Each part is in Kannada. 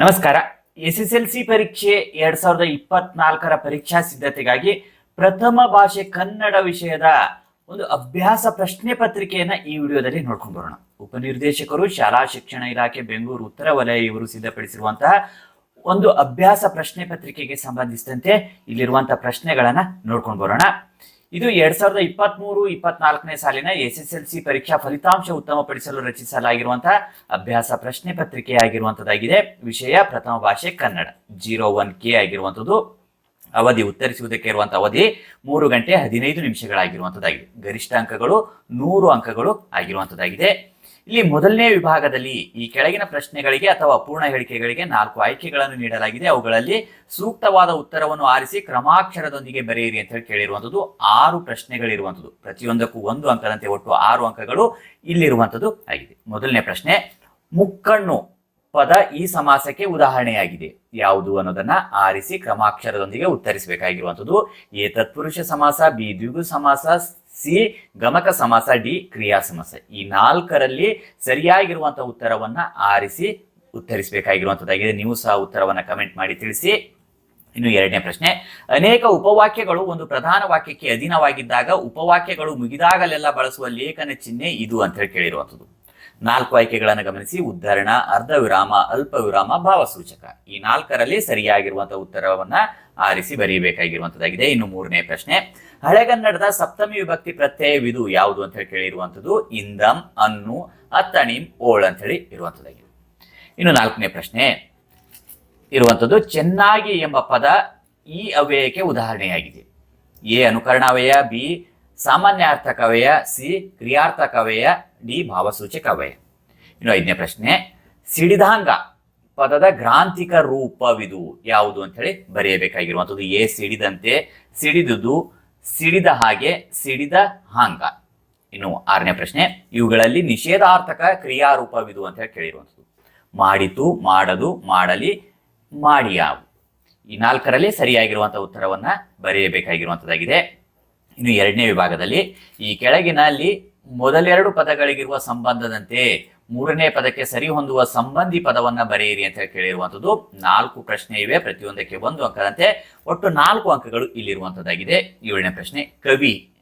ನಮಸ್ಕಾರ. ಎಸ್ ಎಸ್ ಎಲ್ ಸಿ ಪರೀಕ್ಷೆ ಎರಡ್ ಸಾವಿರದ ಇಪ್ಪತ್ನಾಲ್ಕರ ಪರೀಕ್ಷಾ ಸಿದ್ಧತೆಗಾಗಿ ಪ್ರಥಮ ಭಾಷೆ ಕನ್ನಡ ವಿಷಯದ ಒಂದು ಅಭ್ಯಾಸ ಪ್ರಶ್ನೆ ಪತ್ರಿಕೆಯನ್ನ ಈ ವಿಡಿಯೋದಲ್ಲಿ ನೋಡ್ಕೊಂಡು ಬರೋಣ. ಉಪನಿರ್ದೇಶಕರು, ಶಾಲಾ ಶಿಕ್ಷಣ ಇಲಾಖೆ, ಬೆಂಗಳೂರು ಉತ್ತರ ವಲಯ ಇವರು ಸಿದ್ಧಪಡಿಸಿರುವಂತಹ ಒಂದು ಅಭ್ಯಾಸ ಪ್ರಶ್ನೆ ಪತ್ರಿಕೆಗೆ ಸಂಬಂಧಿಸಿದಂತೆ ಇಲ್ಲಿರುವಂತಹ ಪ್ರಶ್ನೆಗಳನ್ನ ನೋಡ್ಕೊಂಡು ಬರೋಣ. ಇದು ಎರಡ್ ಸಾವಿರದ ಇಪ್ಪತ್ತ್ ಮೂರು ಇಪ್ಪತ್ನಾಲ್ಕನೇ ಸಾಲಿನ ಎಸ್ ಎಸ್ ಎಲ್ ಸಿ ಪರೀಕ್ಷಾ ಫಲಿತಾಂಶ ಉತ್ತಮಪಡಿಸಲು ರಚಿಸಲಾಗಿರುವಂತಹ ಅಭ್ಯಾಸ ಪ್ರಶ್ನೆ ಪತ್ರಿಕೆ ಆಗಿರುವಂತದ್ದಾಗಿದೆ ವಿಷಯ ಪ್ರಥಮ ಭಾಷೆ ಕನ್ನಡ. ಜೀರೋ ಒನ್ ಕೆ ಆಗಿರುವಂತದ್ದು. ಅವಧಿ ಉತ್ತರಿಸುವುದಕ್ಕೆ ಇರುವಂತಹ ಅವಧಿ ಮೂರು ಗಂಟೆ ಹದಿನೈದು ನಿಮಿಷಗಳಾಗಿರುವಂತದ್ದಾಗಿದೆ. ಗರಿಷ್ಠ ಅಂಕಗಳು ನೂರು ಅಂಕಗಳು ಆಗಿರುವಂತದ್ದಾಗಿದೆ. ಇಲ್ಲಿ ಮೊದಲನೇ ವಿಭಾಗದಲ್ಲಿ ಈ ಕೆಳಗಿನ ಪ್ರಶ್ನೆಗಳಿಗೆ ಅಥವಾ ಪೂರ್ಣ ಹೇಳಿಕೆಗಳಿಗೆ ನಾಲ್ಕು ಆಯ್ಕೆಗಳನ್ನು ನೀಡಲಾಗಿದೆ. ಅವುಗಳಲ್ಲಿ ಸೂಕ್ತವಾದ ಉತ್ತರವನ್ನು ಆರಿಸಿ ಕ್ರಮಾಕ್ಷರದೊಂದಿಗೆ ಬರೆಯಿರಿ ಅಂತ ಹೇಳಿ ಕೇಳಿರುವಂಥದ್ದು. ಆರು ಪ್ರಶ್ನೆಗಳಿರುವಂಥದ್ದು. ಪ್ರತಿಯೊಂದಕ್ಕೂ ಒಂದು ಅಂಕದಂತೆ ಒಟ್ಟು ಆರು ಅಂಕಗಳು ಇಲ್ಲಿರುವಂಥದ್ದು ಆಗಿದೆ. ಮೊದಲನೇ ಪ್ರಶ್ನೆ, ಮುಕ್ಕಣ್ಣು ಪದ ಈ ಸಮಾಸಕ್ಕೆ ಉದಾಹರಣೆಯಾಗಿದೆ. ಯಾವುದು ಅನ್ನೋದನ್ನ ಆರಿಸಿ ಕ್ರಮಾಕ್ಷರದೊಂದಿಗೆ ಉತ್ತರಿಸಬೇಕಾಗಿರುವಂಥದ್ದು. ಎ ತತ್ಪುರುಷ ಸಮಾಸ, ಬಿ ದ್ವಿಗು ಸಮಾಸ, ಸಿ ಗಮಕ ಸಮಾಸ, ಡಿ ಕ್ರಿಯಾ ಸಮಾಸ. ಈ ನಾಲ್ಕರಲ್ಲಿ ಸರಿಯಾಗಿರುವಂತಹ ಉತ್ತರವನ್ನ ಆರಿಸಿ ಉತ್ತರಿಸಬೇಕಾಗಿರುವಂಥದ್ದಾಗಿದೆ. ನೀವು ಸಹ ಉತ್ತರವನ್ನ ಕಮೆಂಟ್ ಮಾಡಿ ತಿಳಿಸಿ. ಇನ್ನು ಎರಡನೇ ಪ್ರಶ್ನೆ. ಅನೇಕ ಉಪವಾಕ್ಯಗಳು ಒಂದು ಪ್ರಧಾನ ವಾಕ್ಯಕ್ಕೆ ಅಧೀನವಾಗಿದ್ದಾಗ ಉಪವಾಕ್ಯಗಳು ಮುಗಿದಾಗಲೆಲ್ಲ ಬಳಸುವ ಲೇಖನ ಚಿಹ್ನೆ ಇದು ಅಂತ ಹೇಳಿ ಕೇಳಿರುವಂಥದ್ದು. ನಾಲ್ಕು ಆಯ್ಕೆಗಳನ್ನು ಗಮನಿಸಿ. ಉದ್ಧರಣ, ಅರ್ಧ ವಿರಾಮ, ಅಲ್ಪ ವಿರಾಮ, ಭಾವಸೂಚಕ. ಈ ನಾಲ್ಕರಲ್ಲಿ ಸರಿಯಾಗಿರುವಂತಹ ಉತ್ತರವನ್ನ ಆರಿಸಿ ಬರೆಯಬೇಕಾಗಿರುವಂತದ್ದಾಗಿದೆ ಇನ್ನು ಮೂರನೇ ಪ್ರಶ್ನೆ. ಹಳೆಗನ್ನಡದ ಸಪ್ತಮಿ ವಿಭಕ್ತಿ ಪ್ರತ್ಯಯವಿದು ಯಾವುದು ಅಂತ ಹೇಳಿ ಕೇಳಿರುವಂಥದ್ದು. ಇಂದಂ ಅನ್ನು ಅತ್ತಣಿಂ ಓಳ್ ಅಂತ ಹೇಳಿ ಇರುವಂತದ್ದಾಗಿದೆ ಇನ್ನು ನಾಲ್ಕನೇ ಪ್ರಶ್ನೆ. ಇರುವಂಥದ್ದು ಚೆನ್ನಾಗಿ ಎಂಬ ಪದ ಈ ಅವ್ಯಯಕ್ಕೆ ಉದಾಹರಣೆಯಾಗಿದೆ. ಎ ಅನುಕರಣಾವಯ ಬಿ ಸಾಮಾನ್ಯಾರ್ಥಕವಯ ಸಿ ಕ್ರಿಯಾರ್ಥಕವಯ ಡಿ ಭಾವಸೂಚಕವೇ. ಇನ್ನು ಐದನೇ ಪ್ರಶ್ನೆ, ಸಿಡಿದಾಂಗ ಪದದ ಗ್ರಾಂಥಿಕ ರೂಪವಿದು ಯಾವುದು ಅಂತ ಹೇಳಿ ಬರೆಯಬೇಕಾಗಿರುವಂಥದ್ದು. ಎ ಸಿಡಿದಂತೆ, ಸಿಡಿದುದು, ಸಿಡಿದ ಹಾಗೆ ಸಿಡಿದ ಹಾಂಗ. ಇನ್ನು ಆರನೇ ಪ್ರಶ್ನೆ, ಇವುಗಳಲ್ಲಿ ನಿಷೇಧಾರ್ಥಕ ಕ್ರಿಯಾರೂಪವಿದು ಅಂತ ಹೇಳಿ ಕೇಳಿರುವಂಥದ್ದು. ಮಾಡಿತು, ಮಾಡದು, ಮಾಡಲಿ, ಮಾಡಿಯಾವು. ಈ ನಾಲ್ಕರಲ್ಲಿ ಸರಿಯಾಗಿರುವಂಥ ಉತ್ತರವನ್ನು ಬರೆಯಬೇಕಾಗಿರುವಂಥದ್ದಾಗಿದೆ. ಇನ್ನು ಎರಡನೇ ವಿಭಾಗದಲ್ಲಿ ಈ ಕೆಳಗಿನಲ್ಲಿ ಮೊದಲೆರಡು ಪದಗಳಿಗಿರುವ ಸಂಬಂಧದಂತೆ ಮೂರನೇ ಪದಕ್ಕೆ ಸರಿ ಹೊಂದುವ ಸಂಬಂಧಿ ಪದವನ್ನ ಬರೆಯಿರಿ ಅಂತ ಹೇಳಿ ಕೇಳಿರುವಂಥದ್ದು. ನಾಲ್ಕು ಪ್ರಶ್ನೆ ಇವೆ, ಪ್ರತಿಯೊಂದಕ್ಕೆ ಒಂದು ಅಂಕದಂತೆ. ಒಟ್ಟು ನಾಲ್ಕು ಅಂಕಗಳು ಇಲ್ಲಿರುವಂಥದ್ದಾಗಿದೆ. ಏಳನೇ ಪ್ರಶ್ನೆ, ಕವಿ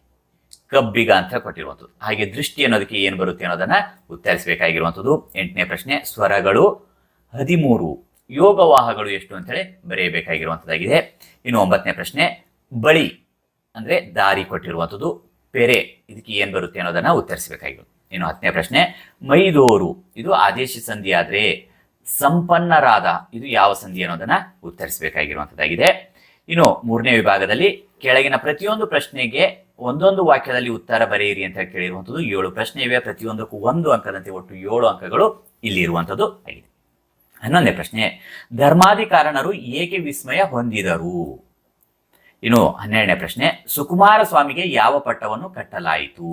ಕಬ್ಬಿಗ ಅಂತ ಕೊಟ್ಟಿರುವಂಥದ್ದು. ಹಾಗೆ ದೃಷ್ಟಿ ಅನ್ನೋದಕ್ಕೆ ಏನು ಬರುತ್ತೆ ಅನ್ನೋದನ್ನ ಉತ್ತರಿಸಬೇಕಾಗಿರುವಂಥದ್ದು. ಎಂಟನೇ ಪ್ರಶ್ನೆ, ಸ್ವರಗಳು ಹದಿಮೂರು ಯೋಗವಾಹಗಳು ಎಷ್ಟು ಅಂತೇಳಿ ಬರೆಯಬೇಕಾಗಿರುವಂಥದ್ದಾಗಿದೆ. ಇನ್ನು ಒಂಬತ್ತನೇ ಪ್ರಶ್ನೆ, ಬಳಿ ಅಂದ್ರೆ ದಾರಿ ಕೊಟ್ಟಿರುವಂಥದ್ದು. ಪೆರೆ ಇದಕ್ಕೆ ಏನು ಬರುತ್ತೆ ಅನ್ನೋದನ್ನು ಉತ್ತರಿಸಬೇಕಾಗಿರೋದು ಇನ್ನು ಹತ್ತನೇ ಪ್ರಶ್ನೆ, ಮೈದೋರು, ಇದು ಆದೇಶ ಸಂಧಿ ಆದರೆ ಸಂಪನ್ನರಾದ ಇದು ಯಾವ ಸಂಧಿ ಅನ್ನೋದನ್ನು ಉತ್ತರಿಸಬೇಕಾಗಿರುವಂಥದ್ದಾಗಿದೆ ಇನ್ನು ಮೂರನೇ ವಿಭಾಗದಲ್ಲಿ ಕೆಳಗಿನ ಪ್ರತಿಯೊಂದು ಪ್ರಶ್ನೆಗೆ ಒಂದೊಂದು ವಾಕ್ಯದಲ್ಲಿ ಉತ್ತರ ಬರೆಯಿರಿ ಅಂತ ಕೇಳಿರುವಂಥದ್ದು ಏಳು ಪ್ರಶ್ನೆ ಇವೆ. ಪ್ರತಿಯೊಂದಕ್ಕೂ ಒಂದು ಅಂಕದಂತೆ ಒಟ್ಟು ಏಳು ಅಂಕಗಳು ಇಲ್ಲಿ ಇರುವಂಥದ್ದು ಆಗಿದೆ. ಹನ್ನೊಂದನೇ ಪ್ರಶ್ನೆ ಧರ್ಮಾಧಿಕಾರಣರು ಏಕೆ ವಿಸ್ಮಯ ಹೊಂದಿದರು? ಇನ್ನು ಹನ್ನೆರಡನೇ ಪ್ರಶ್ನೆ ಸುಕುಮಾರ ಸ್ವಾಮಿಗೆ ಯಾವ ಪಟ್ಟವನ್ನು ಕಟ್ಟಲಾಯಿತು?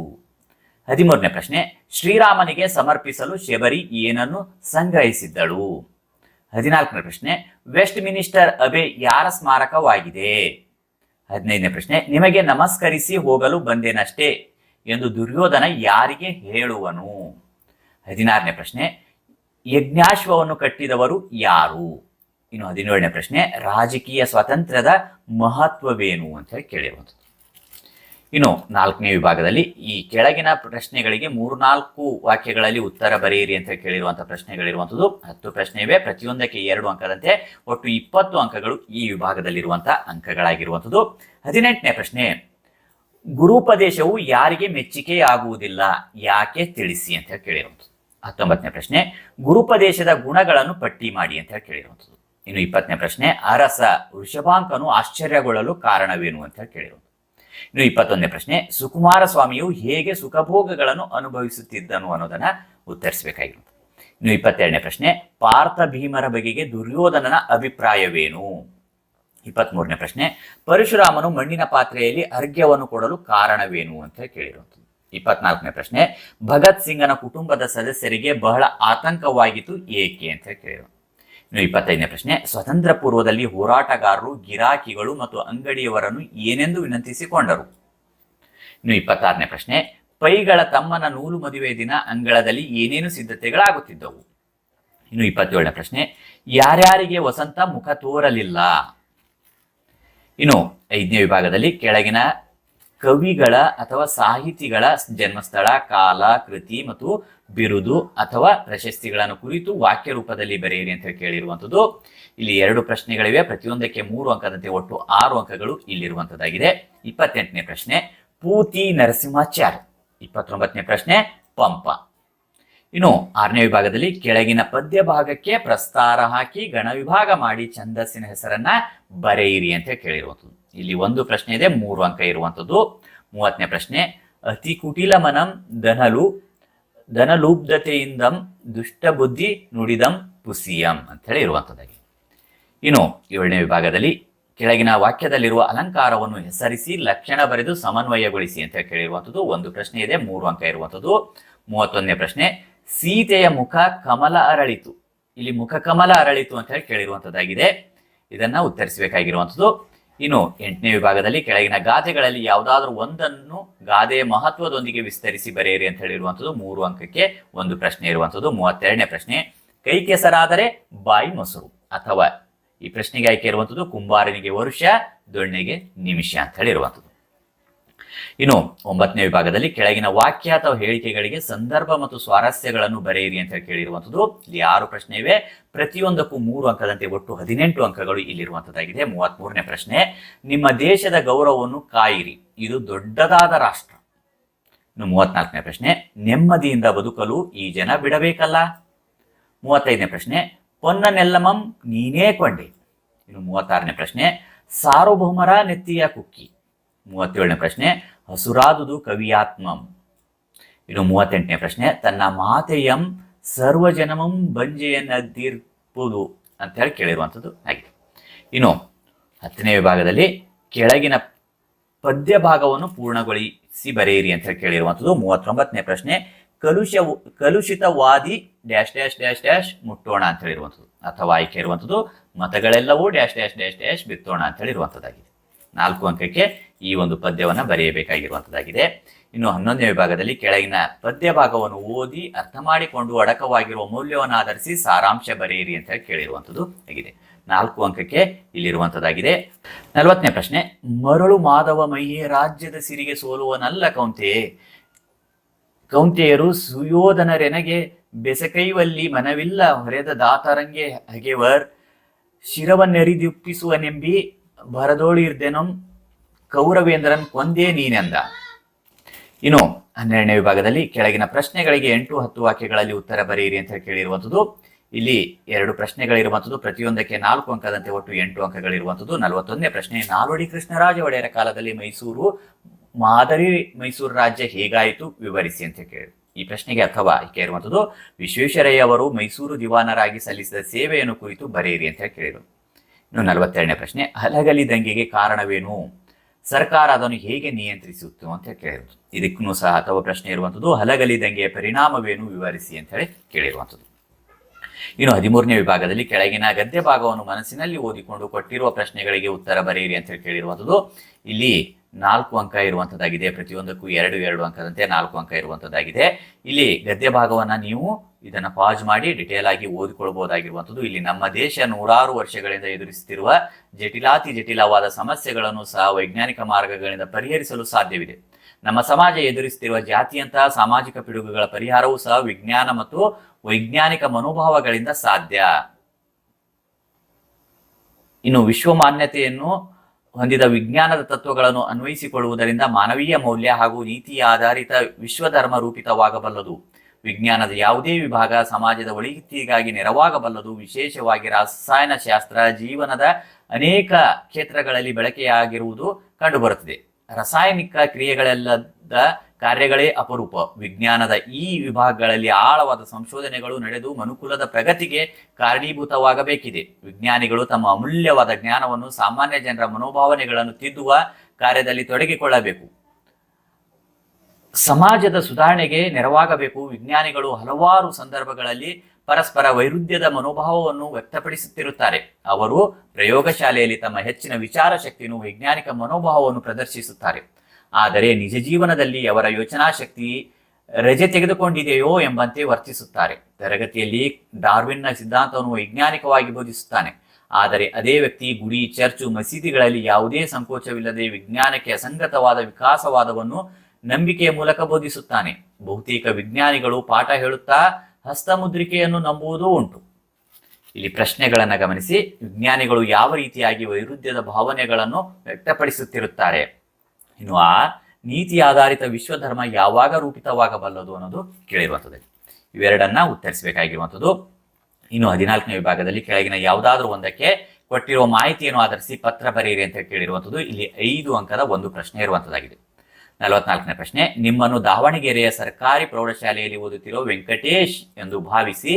ಹದಿಮೂರನೇ ಪ್ರಶ್ನೆ, ಶ್ರೀರಾಮನಿಗೆ ಸಮರ್ಪಿಸಲು ಶಬರಿ ಏನನ್ನು ಸಂಗ್ರಹಿಸಿದ್ದಳು? ಹದಿನಾಲ್ಕನೇ ಪ್ರಶ್ನೆ ವೆಸ್ಟ್ ಮಿನಿಸ್ಟರ್ ಅಬೆ ಯಾರ ಸ್ಮಾರಕವಾಗಿದೆ? ಹದಿನೈದನೇ ಪ್ರಶ್ನೆ, ನಿಮಗೆ ನಮಸ್ಕರಿಸಿ ಹೋಗಲು ಬಂದೇನಷ್ಟೇ ಎಂದು ದುರ್ಯೋಧನ ಯಾರಿಗೆ ಹೇಳುವನು? ಹದಿನಾರನೇ ಪ್ರಶ್ನೆ, ಯಜ್ಞಾಶ್ವವನ್ನು ಕಟ್ಟಿದವರು ಯಾರು? ಇನ್ನು ಹದಿನೇಳನೇ ಪ್ರಶ್ನೆ, ರಾಜಕೀಯ ಸ್ವಾತಂತ್ರ್ಯದ ಮಹತ್ವವೇನು ಅಂತ ಹೇಳಿ ಕೇಳಿರುವಂಥದ್ದು ಇನ್ನು ನಾಲ್ಕನೇ ವಿಭಾಗದಲ್ಲಿ ಈ ಕೆಳಗಿನ ಪ್ರಶ್ನೆಗಳಿಗೆ ಮೂರ್ನಾಲ್ಕು ವಾಕ್ಯಗಳಲ್ಲಿ ಉತ್ತರ ಬರೆಯಿರಿ ಅಂತ ಕೇಳಿರುವಂಥ ಪ್ರಶ್ನೆಗಳಿರುವಂಥದ್ದು. ಹತ್ತು ಪ್ರಶ್ನೆ ಇವೆ, ಪ್ರತಿಯೊಂದಕ್ಕೆ ಎರಡು ಅಂಕದಂತೆ ಒಟ್ಟು ಇಪ್ಪತ್ತು ಅಂಕಗಳು ಈ ವಿಭಾಗದಲ್ಲಿರುವಂಥ ಅಂಕಗಳಾಗಿರುವಂಥದ್ದು. ಹದಿನೆಂಟನೇ ಪ್ರಶ್ನೆ, ಗುರುಪದೇಶವು ಯಾರಿಗೆ ಮೆಚ್ಚುಗೆಯಾಗುವುದಿಲ್ಲ, ಯಾಕೆ ತಿಳಿಸಿ ಅಂತ ಹೇಳಿ ಕೇಳಿರುವಂಥದ್ದು. ಹತ್ತೊಂಬತ್ತನೇ ಪ್ರಶ್ನೆ, ಗುರುಪದೇಶದ ಗುಣಗಳನ್ನು ಪಟ್ಟಿ ಮಾಡಿ ಅಂತ ಹೇಳಿ ಕೇಳಿರುವಂಥದ್ದು. ಇನ್ನು ಇಪ್ಪತ್ತನೇ ಪ್ರಶ್ನೆ, ಅರಸ ವೃಷಭಾಂಕನು ಆಶ್ಚರ್ಯಗೊಳ್ಳಲು ಕಾರಣವೇನು ಅಂತ ಹೇಳಿ ಕೇಳಿರುವಂಥದ್ದು ಇನ್ನು ಇಪ್ಪತ್ತೊಂದನೇ ಪ್ರಶ್ನೆ ಸುಕುಮಾರ ಸ್ವಾಮಿಯು ಹೇಗೆ ಸುಖಭೋಗಗಳನ್ನು ಅನುಭವಿಸುತ್ತಿದ್ದನು ಅನ್ನೋದನ್ನ ಉತ್ತರಿಸಬೇಕಾಗಿರುತ್ತೆ ಇನ್ನು ಇಪ್ಪತ್ತೆರಡನೇ ಪ್ರಶ್ನೆ, ಪಾರ್ಥ ಭೀಮರ ಬಗೆಗೆ ದುರ್ಯೋಧನನ ಅಭಿಪ್ರಾಯವೇನು? ಇಪ್ಪತ್ಮೂರನೇ ಪ್ರಶ್ನೆ, ಪರಶುರಾಮನು ಮಣ್ಣಿನ ಪಾತ್ರೆಯಲ್ಲಿ ಅರ್ಘ್ಯವನ್ನು ಕೊಡಲು ಕಾರಣವೇನು ಅಂತ ಕೇಳಿರುವಂಥದ್ದು ಇಪ್ಪತ್ನಾಲ್ಕನೇ ಪ್ರಶ್ನೆ, ಭಗತ್ ಸಿಂಗನ ಕುಟುಂಬದ ಸದಸ್ಯರಿಗೆ ಬಹಳ ಆತಂಕವಾಗಿತ್ತು ಏಕೆ ಅಂತ ಕೇಳಿರೋದು. ಇಪ್ಪತ್ತೈದನೇ ಪ್ರಶ್ನೆ, ಸ್ವತಂತ್ರ ಪೂರ್ವದಲ್ಲಿ ಹೋರಾಟಗಾರರು, ಗಿರಾಕಿಗಳು ಮತ್ತು ಅಂಗಡಿಯವರನ್ನು ಏನೆಂದು ವಿನಂತಿಸಿಕೊಂಡರು? ಇನ್ನು ಇಪ್ಪತ್ತಾರನೇ ಪ್ರಶ್ನೆ, ಪೈಗಳ ತಮ್ಮನ ನೂಲು ಮದುವೆ ದಿನ ಅಂಗಳದಲ್ಲಿ ಏನೇನು ಸಿದ್ಧತೆಗಳಾಗುತ್ತಿದ್ದವು? ಇನ್ನು ಇಪ್ಪತ್ತೇಳನೇ ಪ್ರಶ್ನೆ, ಯಾರ್ಯಾರಿಗೆ ವಸಂತ ಮುಖ ತೋರಲಿಲ್ಲ? ಇನ್ನು ಐದನೇ ವಿಭಾಗದಲ್ಲಿ, ಕೆಳಗಿನ ಕವಿಗಳ ಅಥವಾ ಸಾಹಿತಿಗಳ ಜನ್ಮಸ್ಥಳ, ಕಾಲ, ಕೃತಿ ಮತ್ತು ಬಿರುದು ಅಥವಾ ಪ್ರಶಸ್ತಿಗಳನ್ನು ಕುರಿತು ವಾಕ್ಯ ರೂಪದಲ್ಲಿ ಬರೆಯಿರಿ ಅಂತ ಕೇಳಿರುವಂಥದ್ದು. ಇಲ್ಲಿ ಎರಡು ಪ್ರಶ್ನೆಗಳಿವೆ. ಪ್ರತಿಯೊಂದಕ್ಕೆ ಮೂರು ಅಂಕದಂತೆ ಒಟ್ಟು ಆರು ಅಂಕಗಳು ಇಲ್ಲಿರುವಂಥದ್ದಾಗಿದೆ. ಇಪ್ಪತ್ತೆಂಟನೇ ಪ್ರಶ್ನೆ, ಪೂತಿ ನರಸಿಂಹಾಚಾರ್ಯ. ಇಪ್ಪತ್ತೊಂಬತ್ತನೇ ಪ್ರಶ್ನೆ, ಪಂಪ. ಇನ್ನು ಆರನೇ ವಿಭಾಗದಲ್ಲಿ ಕೆಳಗಿನ ಪದ್ಯ ಭಾಗಕ್ಕೆ ಪ್ರಸ್ತಾರ ಹಾಕಿ ಗಣ ವಿಭಾಗ ಮಾಡಿ ಛಂದಸ್ಸಿನ ಹೆಸರನ್ನ ಬರೆಯಿರಿ ಅಂತ ಕೇಳಿರುವಂಥದ್ದು. ಇಲ್ಲಿ ಒಂದು ಪ್ರಶ್ನೆ ಇದೆ, ಮೂರು ಅಂಕ ಇರುವಂಥದ್ದು. ಮೂವತ್ತನೇ ಪ್ರಶ್ನೆ, ಅತಿ ಕುಟಿಲ ಮನಂ ಧನಲು ಧನಲೂಬ್ಧತೆಯಿಂದಂ ದುಷ್ಟಬುದ್ಧಿ ನುಡಿದಂ ಪುಸಿಯಂ ಅಂತ ಹೇಳಿ ಇರುವಂಥದ್ದಾಗಿ. ಇನ್ನು ಏಳನೇ ವಿಭಾಗದಲ್ಲಿ ಕೆಳಗಿನ ವಾಕ್ಯದಲ್ಲಿರುವ ಅಲಂಕಾರವನ್ನು ಹೆಸರಿಸಿ ಲಕ್ಷಣ ಬರೆದು ಸಮನ್ವಯಗೊಳಿಸಿ ಅಂತ ಕೇಳಿರುವಂಥದ್ದು. ಒಂದು ಪ್ರಶ್ನೆ ಇದೆ, ಮೂರು ಅಂಕ ಇರುವಂಥದ್ದು. ಮೂವತ್ತೊಂದನೇ ಪ್ರಶ್ನೆ, ಸೀತೆಯ ಮುಖ ಕಮಲ ಅರಳಿತು. ಇಲ್ಲಿ ಮುಖ ಕಮಲ ಅರಳಿತು ಅಂತ ಹೇಳಿ ಕೇಳಿರುವಂಥದ್ದಾಗಿದೆ. ಇದನ್ನ ಉತ್ತರಿಸಬೇಕಾಗಿರುವಂಥದ್ದು. ಇನ್ನು ಎಂಟನೇ ವಿಭಾಗದಲ್ಲಿ ಕೆಳಗಿನ ಗಾದೆಗಳಲ್ಲಿ ಯಾವುದಾದ್ರೂ ಒಂದನ್ನು ಗಾದೆಯ ಮಹತ್ವದೊಂದಿಗೆ ವಿಸ್ತರಿಸಿ ಬರೆಯಿರಿ ಅಂತ ಹೇಳಿರುವಂಥದ್ದು ಮೂರು ಅಂಕಕ್ಕೆ ಒಂದು ಪ್ರಶ್ನೆ ಇರುವಂಥದ್ದು. ಮೂವತ್ತೆರಡನೇ ಪ್ರಶ್ನೆ, ಕೈ ಕೆಸರಾದರೆ ಬಾಯಿ ಮೊಸರು ಅಥವಾ ಈ ಪ್ರಶ್ನೆಗೆ ಆಯ್ಕೆ ಇರುವಂಥದ್ದು ಕುಂಬಾರನಿಗೆ ವರುಷ, ದೊಣ್ಣೆಗೆ ನಿಮಿಷ ಅಂತ ಹೇಳಿ ಇರುವಂಥದ್ದು ಇನ್ನು ಒಂಬತ್ತನೇ ವಿಭಾಗದಲ್ಲಿ ಕೆಳಗಿನ ವಾಕ್ಯ ಅಥವಾ ಹೇಳಿಕೆಗಳಿಗೆ ಸಂದರ್ಭ ಮತ್ತು ಸ್ವಾರಸ್ಯಗಳನ್ನು ಬರೆಯಿರಿ ಅಂತ ಹೇಳಿ ಕೇಳಿರುವಂಥದ್ದು. ಇಲ್ಲಿ ಆರು ಪ್ರಶ್ನೆ ಇವೆ. ಪ್ರತಿಯೊಂದಕ್ಕೂ ಮೂರು ಅಂಕದಂತೆ ಒಟ್ಟು ಹದಿನೆಂಟು ಅಂಕಗಳು ಇಲ್ಲಿರುವಂಥದ್ದಾಗಿದೆ. ಮೂವತ್ಮೂರನೇ ಪ್ರಶ್ನೆ, ನಿಮ್ಮ ದೇಶದ ಗೌರವವನ್ನು ಕಾಯಿರಿ. ಇದು ದೊಡ್ಡದಾದ ರಾಷ್ಟ್ರ. ಇನ್ನು ಮೂವತ್ನಾಲ್ಕನೇ ಪ್ರಶ್ನೆ, ನೆಮ್ಮದಿಯಿಂದ ಬದುಕಲು ಈ ಜನ ಬಿಡಬೇಕಲ್ಲ? ಮೂವತ್ತೈದನೇ ಪ್ರಶ್ನೆ ಪೊನ್ನನೆಲ್ಲಮಂ ನೀನೇ ಕೊಂಡೆ. ಇನ್ನು ಮೂವತ್ತಾರನೇ ಪ್ರಶ್ನೆ, ಸಾರ್ವಭೌಮರ ನೆತ್ತಿಯ ಕುಕ್ಕಿ. ಮೂವತ್ತೇಳನೇ ಪ್ರಶ್ನೆ, ಹಸುರಾದುದು ಕವಿಯಾತ್ಮಂ. ಇನ್ನು ಮೂವತ್ತೆಂಟನೇ ಪ್ರಶ್ನೆ, ತನ್ನ ಮಾತೆಯಂ ಸರ್ವಜನಮಂ ಬಂಜೆಯನ್ನದಿರ್ಪುದು ಅಂತ ಹೇಳಿ ಕೇಳಿರುವಂಥದ್ದು ಆಗಿದೆ. ಇನ್ನು ಹತ್ತನೇ ವಿಭಾಗದಲ್ಲಿ ಕೆಳಗಿನ ಪದ್ಯ ಭಾಗವನ್ನು ಪೂರ್ಣಗೊಳಿಸಿ ಬರೆಯಿರಿ ಅಂತ ಹೇಳಿ ಕೇಳಿರುವಂಥದ್ದು ಮೂವತ್ತೊಂಬತ್ತನೇ ಪ್ರಶ್ನೆ ಕಲುಷ ಕಲುಷಿತವಾದಿ ಡ್ಯಾಶ್ ಡ್ಯಾಶ್ ಡ್ಯಾಶ್ ಡ್ಯಾಶ್ ಮುಟ್ಟೋಣ ಅಂತ ಹೇಳಿರುವಂಥದ್ದು. ಅಥವಾ ಆಯ್ಕೆ ಇರುವಂಥದ್ದು, ಮತಗಳೆಲ್ಲವೂ ಡ್ಯಾಶ್ ಡ್ಯಾಶ್ ಡ್ಯಾಶ್ ಡ್ಯಾಶ್ ಬಿತ್ತೋಣ ಅಂತ ಹೇಳಿರುವಂಥದ್ದಾಗಿದೆ. ನಾಲ್ಕು ಅಂಕಕ್ಕೆ ಈ ಒಂದು ಪದ್ಯವನ್ನು ಬರೆಯಬೇಕಾಗಿರುವಂಥದ್ದಾಗಿದೆ ಇನ್ನು ಹನ್ನೊಂದನೇ ವಿಭಾಗದಲ್ಲಿ ಕೆಳಗಿನ ಪದ್ಯ ಭಾಗವನ್ನು ಓದಿ ಅರ್ಥ ಮಾಡಿಕೊಂಡು ಅಡಕವಾಗಿರುವ ಮೌಲ್ಯವನ್ನು ಆಧರಿಸಿ ಸಾರಾಂಶ ಬರೆಯಿರಿ ಅಂತ ಹೇಳಿ ಕೇಳಿರುವಂಥದ್ದು ಆಗಿದೆ. ನಾಲ್ಕು ಅಂಕಕ್ಕೆ ಇಲ್ಲಿರುವಂಥದ್ದಾಗಿದೆ ನಲವತ್ತನೇ ಪ್ರಶ್ನೆ, ಮರಳು ಮಾಧವ ಮಹಿ ರಾಜ್ಯದ ಸಿರಿಗೆ ಸೋಲುವನಲ್ಲ ಕೌಂತೆ. ಕೌಂತೆಯರು ಸುಯೋಧನರೆನಗೆ ಬೆಸಕೈವಲ್ಲಿ ಮನವಿಲ್ಲ, ಹೊರೆದ ದಾತರಂಗೆ ಹಗೆವರ್, ಶಿರವನ್ನೆರಿದಿಪ್ಪಿಸುವನೆಂಬಿ, ಭರದೋಳಿರ್ದೆನಂ ಕೌರವೇಂದ್ರನ್ ಕೊಂದೇ ನೀನೆಂದ. ಇನ್ನು ಹನ್ನೆರಡನೇ ವಿಭಾಗದಲ್ಲಿ ಕೆಳಗಿನ ಪ್ರಶ್ನೆಗಳಿಗೆ ಎಂಟು ಹತ್ತು ವಾಕ್ಯಗಳಲ್ಲಿ ಉತ್ತರ ಬರೆಯಿರಿ ಅಂತ ಹೇಳಿ ಕೇಳಿರುವಂಥದ್ದು. ಇಲ್ಲಿ ಎರಡು ಪ್ರಶ್ನೆಗಳಿರುವಂಥದ್ದು, ಪ್ರತಿಯೊಂದಕ್ಕೆ ನಾಲ್ಕು ಅಂಕದಂತೆ ಒಟ್ಟು ಎಂಟು ಅಂಕಗಳಿರುವಂಥದ್ದು. ನಲವತ್ತೊಂದನೇ ಪ್ರಶ್ನೆ, ನಾಲ್ವಡಿ ಕೃಷ್ಣರಾಜ ಒಡೆಯರ ಕಾಲದಲ್ಲಿ ಮೈಸೂರು ಮಾದರಿ ಮೈಸೂರು ರಾಜ್ಯ ಹೇಗಾಯಿತು ವಿವರಿಸಿ ಅಂತ ಕೇಳಿ. ಈ ಪ್ರಶ್ನೆಗೆ ಅಥವಾ ಈಕೆ ಇರುವಂಥದ್ದು ವಿಶ್ವೇಶ್ವರಯ್ಯ ಅವರು ಮೈಸೂರು ದಿವಾನರಾಗಿ ಸಲ್ಲಿಸಿದ ಸೇವೆಯನ್ನು ಕುರಿತು ಬರೆಯಿರಿ ಅಂತ ಕೇಳಿದರು ಇನ್ನು ನಲವತ್ತೆರಡನೇ ಪ್ರಶ್ನೆ, ಹಲಗಲಿ ದಂಗೆಗೆ ಕಾರಣವೇನು? ಸರ್ಕಾರ ಅದನ್ನು ಹೇಗೆ ನಿಯಂತ್ರಿಸುತ್ತು ಅಂತ ಕೇಳಿರುವುದು. ಇದಕ್ಕೂ ಸಹ ಅಥವಾ ಪ್ರಶ್ನೆ ಇರುವಂಥದ್ದು ಹಲಗಲಿ ದಂಗೆಯ ಪರಿಣಾಮವೇನು ವಿವರಿಸಿ ಅಂತ ಹೇಳಿ ಕೇಳಿರುವಂಥದ್ದು. ಇನ್ನು ಹದಿಮೂರನೇ ವಿಭಾಗದಲ್ಲಿ ಕೆಳಗಿನ ಗದ್ಯ ಭಾಗವನ್ನು ಮನಸ್ಸಿನಲ್ಲಿ ಓದಿಕೊಂಡು ಕೊಟ್ಟಿರುವ ಪ್ರಶ್ನೆಗಳಿಗೆ ಉತ್ತರ ಬರೆಯಿರಿ ಅಂತ ಹೇಳಿ ಕೇಳಿರುವಂಥದ್ದು. ಇಲ್ಲಿ ನಾಲ್ಕು ಅಂಕ ಇರುವಂಥದ್ದಾಗಿದೆ ಪ್ರತಿಯೊಂದಕ್ಕೂ ಎರಡು ಎರಡು ಅಂಕದಂತೆ ನಾಲ್ಕು ಅಂಕ ಇರುವಂಥದ್ದಾಗಿದೆ ಇಲ್ಲಿ ಗದ್ಯ ಭಾಗವನ್ನ ನೀವು ಇದನ್ನ ಪಾಜ್ ಮಾಡಿ ಡಿಟೇಲ್ ಆಗಿ ಓದಿಕೊಳ್ಬಹುದಾಗಿರುವಂಥದ್ದು ಇಲ್ಲಿ ನಮ್ಮ ದೇಶ ನೂರಾರು ವರ್ಷಗಳಿಂದ ಎದುರಿಸುತ್ತಿರುವ ಜಟಿಲಾತಿ ಜಟಿಲವಾದ ಸಮಸ್ಯೆಗಳನ್ನು ಸಹ ವೈಜ್ಞಾನಿಕ ಮಾರ್ಗಗಳಿಂದ ಪರಿಹರಿಸಲು ಸಾಧ್ಯವಿದೆ. ನಮ್ಮ ಸಮಾಜ ಎದುರಿಸುತ್ತಿರುವ ಜಾತಿಯಂತಹ ಸಾಮಾಜಿಕ ಪಿಡುಗುಗಳ ಪರಿಹಾರವೂ ಸಹ ವಿಜ್ಞಾನ ಮತ್ತು ವೈಜ್ಞಾನಿಕ ಮನೋಭಾವಗಳಿಂದ ಸಾಧ್ಯ. ಇನ್ನು ವಿಶ್ವ ಮಾನ್ಯತೆಯನ್ನು ಹೊಂದಿದ ವಿಜ್ಞಾನದ ತತ್ವಗಳನ್ನು ಅನ್ವಯಿಸಿಕೊಳ್ಳುವುದರಿಂದ ಮಾನವೀಯ ಮೌಲ್ಯ ಹಾಗೂ ನೀತಿ ಆಧಾರಿತ ವಿಶ್ವಧರ್ಮ ರೂಪಿತವಾಗಬಲ್ಲದು. ವಿಜ್ಞಾನದ ಯಾವುದೇ ವಿಭಾಗ ಸಮಾಜದ ಒಳಿತಿಗಾಗಿ ನೆರವಾಗಬಲ್ಲದು. ವಿಶೇಷವಾಗಿ ರಸಾಯನಶಾಸ್ತ್ರ ಜೀವನದ ಅನೇಕ ಕ್ಷೇತ್ರಗಳಲ್ಲಿ ಬಳಕೆಯಾಗಿರುವುದು ಕಂಡುಬರುತ್ತದೆ. ರಾಸಾಯನಿಕ ಕ್ರಿಯೆಗಳೆಲ್ಲದ ಕಾರ್ಯಗಳೇ ಅಪರೂಪ. ವಿಜ್ಞಾನದ ಈ ವಿಭಾಗಗಳಲ್ಲಿ ಆಳವಾದ ಸಂಶೋಧನೆಗಳು ನಡೆದು ಮನುಕುಲದ ಪ್ರಗತಿಗೆ ಕಾರಣೀಭೂತವಾಗಬೇಕಿದೆ. ವಿಜ್ಞಾನಿಗಳು ತಮ್ಮ ಅಮೂಲ್ಯವಾದ ಜ್ಞಾನವನ್ನು ಸಾಮಾನ್ಯ ಜನರ ಮನೋಭಾವನೆಗಳನ್ನು ತಿದ್ದುವ ಕಾರ್ಯದಲ್ಲಿ ತೊಡಗಿಕೊಳ್ಳಬೇಕು. ಸಮಾಜದ ಸುಧಾರಣೆಗೆ ನೆರವಾಗಬೇಕು. ವಿಜ್ಞಾನಿಗಳು ಹಲವಾರು ಸಂದರ್ಭಗಳಲ್ಲಿ ಪರಸ್ಪರ ವೈರುಧ್ಯದ ಮನೋಭಾವವನ್ನು ವ್ಯಕ್ತಪಡಿಸುತ್ತಿರುತ್ತಾರೆ. ಅವರು ಪ್ರಯೋಗಶಾಲೆಯಲ್ಲಿ ತಮ್ಮ ಹೆಚ್ಚಿನ ವಿಚಾರ ಶಕ್ತಿಯನ್ನು ವೈಜ್ಞಾನಿಕ ಮನೋಭಾವವನ್ನು ಪ್ರದರ್ಶಿಸುತ್ತಾರೆ. ಆದರೆ ನಿಜ ಜೀವನದಲ್ಲಿ ಅವರ ಯೋಚನಾ ಶಕ್ತಿ ರಜೆ ತೆಗೆದುಕೊಂಡಿದೆಯೋ ಎಂಬಂತೆ ವರ್ತಿಸುತ್ತಾರೆ. ತರಗತಿಯಲ್ಲಿ ಡಾರ್ವಿನ್ನ ಸಿದ್ಧಾಂತವನ್ನು ವೈಜ್ಞಾನಿಕವಾಗಿ ಬೋಧಿಸುತ್ತಾನೆ. ಆದರೆ ಅದೇ ವ್ಯಕ್ತಿ ಗುಡಿ, ಚರ್ಚು, ಮಸೀದಿಗಳಲ್ಲಿ ಯಾವುದೇ ಸಂಕೋಚವಿಲ್ಲದೆ ವಿಜ್ಞಾನಕ್ಕೆ ಅಸಂಗತವಾದ ವಿಕಾಸವಾದವನ್ನು ನಂಬಿಕೆಯ ಮೂಲಕ ಬೋಧಿಸುತ್ತಾನೆ. ಬಹುತೇಕ ವಿಜ್ಞಾನಿಗಳು ಪಾಠ ಹೇಳುತ್ತಾ ಹಸ್ತಮುದ್ರಿಕೆಯನ್ನು ನಂಬುವುದೂ ಉಂಟು. ಇಲ್ಲಿ ಪ್ರಶ್ನೆಗಳನ್ನು ಗಮನಿಸಿ, ವಿಜ್ಞಾನಿಗಳು ಯಾವ ರೀತಿಯಾಗಿ ವೈರುಧ್ಯದ ಭಾವನೆಗಳನ್ನು ವ್ಯಕ್ತಪಡಿಸುತ್ತಿರುತ್ತಾರೆ? ಇನ್ನು ಆ ನೀತಿ ಆಧಾರಿತ ವಿಶ್ವಧರ್ಮ ಯಾವಾಗ ರೂಪಿತವಾಗಬಲ್ಲದು ಅನ್ನೋದು ಕೇಳಿರುವಂಥದ್ದು. ಇವೆರಡನ್ನ ಉತ್ತರಿಸಬೇಕಾಗಿರುವಂಥದ್ದು. ಇನ್ನು ಹದಿನಾಲ್ಕನೇ ವಿಭಾಗದಲ್ಲಿ ಕೆಳಗಿನ ಯಾವುದಾದ್ರೂ ಒಂದಕ್ಕೆ ಕೊಟ್ಟಿರುವ ಮಾಹಿತಿಯನ್ನು ಆಧರಿಸಿ ಪತ್ರ ಬರೆಯಿರಿ ಅಂತ ಕೇಳಿರುವಂಥದ್ದು. ಇಲ್ಲಿ ಐದು ಅಂಕದ ಒಂದು ಪ್ರಶ್ನೆ ಇರುವಂಥದ್ದಾಗಿದೆ. ನಲವತ್ನಾಲ್ಕನೇ ಪ್ರಶ್ನೆ, ನಿಮ್ಮನ್ನು ದಾವಣಗೆರೆಯ ಸರ್ಕಾರಿ ಪ್ರೌಢಶಾಲೆಯಲ್ಲಿ ಓದುತ್ತಿರುವ ವೆಂಕಟೇಶ್ ಎಂದು ಭಾವಿಸಿ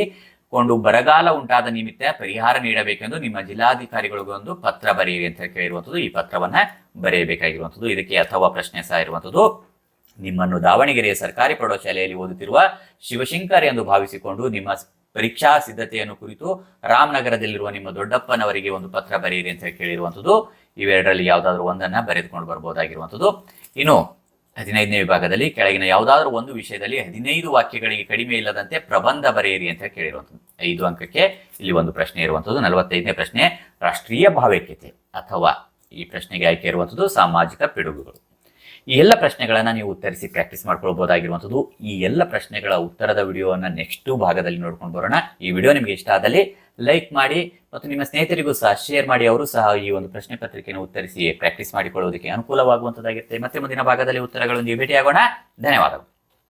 ಕೊಂಡು ಬರಗಾಲ ಉಂಟಾದ ನಿಮಿತ್ತ ಪರಿಹಾರ ನೀಡಬೇಕೆಂದು ನಿಮ್ಮ ಜಿಲ್ಲಾಧಿಕಾರಿಗಳಿಗೊಂದು ಪತ್ರ ಬರೆಯಿರಿ ಅಂತ ಕೇಳಿರುವಂಥದ್ದು. ಈ ಪತ್ರವನ್ನ ಬರೆಯಬೇಕಾಗಿರುವಂಥದ್ದು. ಇದಕ್ಕೆ ಅಥವಾ ಪ್ರಶ್ನೆ ಸಹ ಇರುವಂಥದ್ದು. ನಿಮ್ಮನ್ನು ದಾವಣಗೆರೆಯ ಸರ್ಕಾರಿ ಪ್ರೌಢಶಾಲೆಯಲ್ಲಿ ಓದುತ್ತಿರುವ ಶಿವಶಂಕರ್ ಎಂದು ಭಾವಿಸಿಕೊಂಡು ನಿಮ್ಮ ಪರೀಕ್ಷಾ ಸಿದ್ಧತೆಯನ್ನು ಕುರಿತು ರಾಮನಗರದಲ್ಲಿರುವ ನಿಮ್ಮ ದೊಡ್ಡಪ್ಪನವರಿಗೆ ಒಂದು ಪತ್ರ ಬರೆಯಿರಿ ಅಂತ ಕೇಳಿರುವಂಥದ್ದು. ಇವೆರಡರಲ್ಲಿ ಯಾವುದಾದ್ರೂ ಒಂದನ್ನ ಬರೆದುಕೊಂಡು ಬರ್ಬೋದಾಗಿರುವಂಥದ್ದು. ಇನ್ನು ಹದಿನೈದನೇ ವಿಭಾಗದಲ್ಲಿ ಕೆಳಗಿನ ಯಾವುದಾದ್ರೂ ಒಂದು ವಿಷಯದಲ್ಲಿ ಹದಿನೈದು ವಾಕ್ಯಗಳಿಗೆ ಕಡಿಮೆ ಇಲ್ಲದಂತೆ ಪ್ರಬಂಧ ಬರೆಯಿರಿ ಅಂತ ಕೇಳಿರುವಂಥದ್ದು. ಐದು ಅಂಕಕ್ಕೆ ಇಲ್ಲಿ ಒಂದು ಪ್ರಶ್ನೆ ಇರುವಂಥದ್ದು, ನಲವತ್ತೈದನೇ ಪ್ರಶ್ನೆ, ರಾಷ್ಟ್ರೀಯ ಭಾವೈಕ್ಯತೆ ಅಥವಾ ಈ ಪ್ರಶ್ನೆಗೆ ಆಯ್ಕೆ ಇರುವಂಥದ್ದು ಸಾಮಾಜಿಕ ಪಿಡುಗುಗಳು. ಈ ಎಲ್ಲ ಪ್ರಶ್ನೆಗಳನ್ನು ನೀವು ಉತ್ತರಿಸಿ ಪ್ರಾಕ್ಟೀಸ್ ಮಾಡ್ಕೊಳ್ಬೋದಾಗಿರುವಂಥದ್ದು, ಈ ಎಲ್ಲ ಪ್ರಶ್ನೆಗಳ ಉತ್ತರದ ವಿಡಿಯೋವನ್ನು ನೆಕ್ಸ್ಟ್ ಭಾಗದಲ್ಲಿ ನೋಡ್ಕೊಂಡು ಬರೋಣ. ಈ ವಿಡಿಯೋ ನಿಮಗೆ ಇಷ್ಟ ಆದಲ್ಲಿ ಲೈಕ್ ಮಾಡಿ ಮತ್ತು ನಿಮ್ಮ ಸ್ನೇಹಿತರಿಗೂ ಸಹ ಶೇರ್ ಮಾಡಿ, ಅವರು ಸಹ ಈ ಒಂದು ಪ್ರಶ್ನೆ ಪತ್ರಿಕೆಯನ್ನು ಉತ್ತರಿಸಿ ಪ್ರಾಕ್ಟೀಸ್ ಮಾಡಿಕೊಳ್ಳುವುದಕ್ಕೆ ಅನುಕೂಲವಾಗುವಂಥದ್ದಾಗಿರುತ್ತೆ. ಮತ್ತೆ ಮುಂದಿನ ಭಾಗದಲ್ಲಿ ಉತ್ತರಗಳೊಂದಿಗೆ ಭೇಟಿಯಾಗೋಣ. ಧನ್ಯವಾದಗಳು.